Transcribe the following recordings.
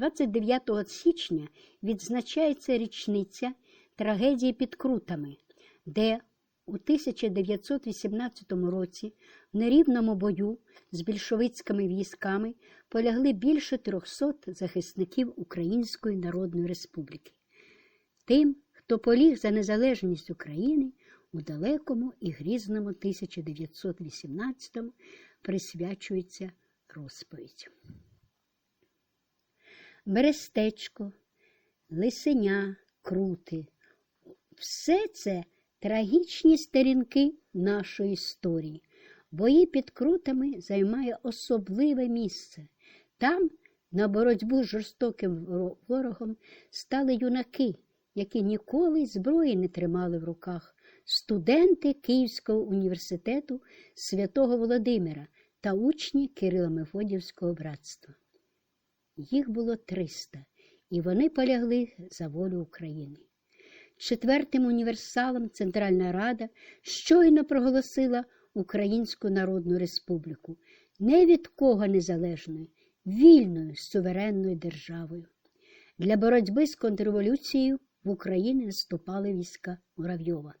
29 січня відзначається річниця трагедії під Крутами, де у 1918 році в нерівному бою з більшовицькими військами полягли більше 300 захисників Української Народної Республіки. Тим, хто поліг за незалежність України у далекому і грізному 1918 присвячується розповідь. Берестечко, лисеня, крути. Все це трагічні сторінки нашої історії. Бої під крутами займає особливе місце. Там, на боротьбу з жорстоким ворогом, стали юнаки, які ніколи зброї не тримали в руках, студенти Київського університету святого Володимира та учні Кирила Мефодівського братства. Їх було 300, і вони полягли за волю України. Четвертим універсалом Центральна Рада щойно проголосила Українську Народну Республіку не від кого незалежною, вільною суверенною державою. Для боротьби з контрреволюцією в Україні наступали війська Муравйова.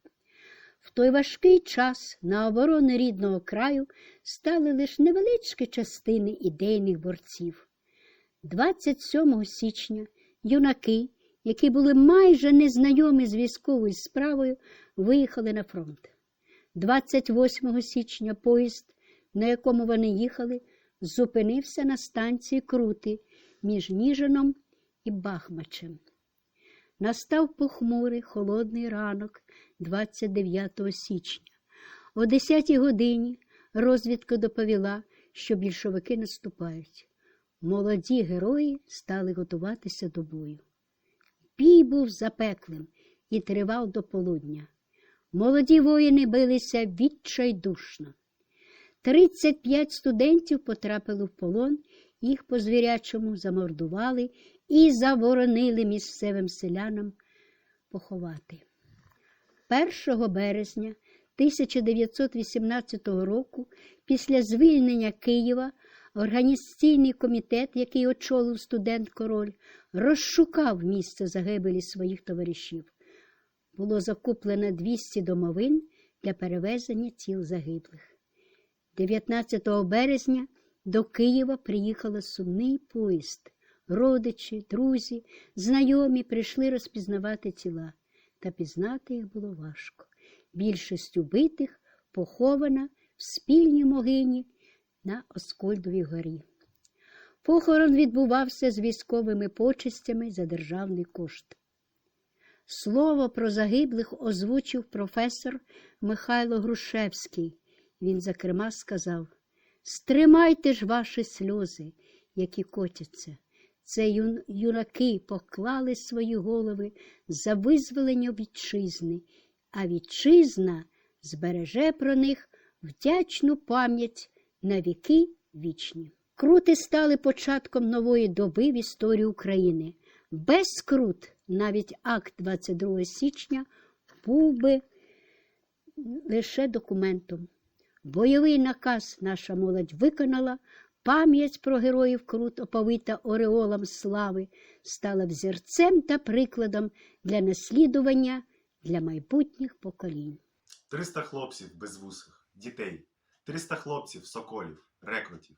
В той важкий час на оборону рідного краю стали лише невеличкі частини ідейних борців. 27 січня юнаки, які були майже незнайомі з військовою справою, виїхали на фронт. 28 січня поїзд, на якому вони їхали, зупинився на станції Крути між Ніжином і Бахмачем. Настав похмурий холодний ранок 29 січня. О 10 годині розвідка доповіла, що більшовики наступають. Молоді герої стали готуватися до бою. Бій був запеклим і тривав до полудня. Молоді воїни билися відчайдушно. 35 студентів потрапили в полон, їх по звірячому замордували і заборонили місцевим селянам поховати. 1 березня 1918 року, після звільнення Києва, організаційний комітет, який очолив студент Король, розшукав місце загибелі своїх товаришів. Було закуплено 200 домовин для перевезення тіл загиблих. 19 березня до Києва приїхав сумний поїзд. Родичі, друзі, знайомі прийшли розпізнавати тіла, та пізнати їх було важко. Більшість убитих похована в спільній могині на Оскольдовій горі. Похорон відбувався з військовими почестями за державний кошт. Слово про загиблих озвучив професор Михайло Грушевський. Він, зокрема, сказав: Стримайте ж ваші сльози, які котяться. Це юн- юнаки поклали свої голови за визволення вітчизни, а вітчизна збереже про них вдячну пам'ять на віки вічні. Крути стали початком нової доби в історії України. Без крут навіть акт 22 січня був би лише документом. Бойовий наказ наша молодь виконала, пам'ять про героїв Крут, оповита ореолом слави, стала взірцем та прикладом для наслідування для майбутніх поколінь. 300 хлопців безвусих, дітей, 300 хлопців, соколів, рекрутів.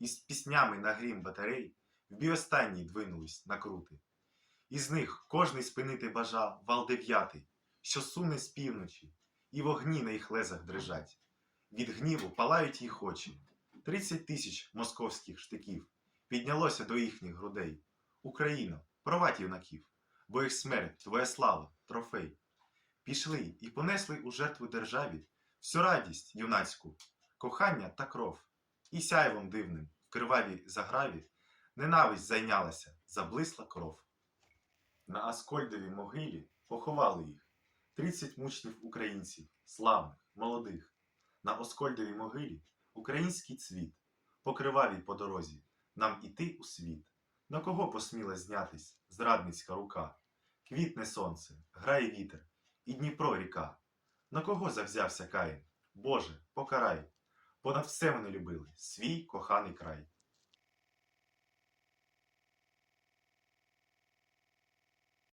Із піснями на грім батарей в бій останній двинулись на крути. Із них кожний спинити бажав вал дев'ятий, що суне з півночі, і вогні на їх лезах дрижать. Від гніву палають їх очі. Тридцять тисяч московських штиків піднялося до їхніх грудей. Україно, провадь юнаків, бо їх смерть, твоя слава, трофей. Пішли і понесли у жертву державі всю радість юнацьку, кохання та кров, і сяйвом дивним в кривавій заграві ненависть зайнялася, заблисла кров. На Аскольдовій могилі поховали їх тридцять мучнів українців, славних, молодих. На Оскольдовій могилі український цвіт, по кривавій по дорозі, нам іти у світ. На кого посміла знятись зрадницька рука? Квітне сонце, грає вітер, і Дніпро ріка. На кого завзявся Каїн? Боже, покарай! Понад все вони любили свій коханий край.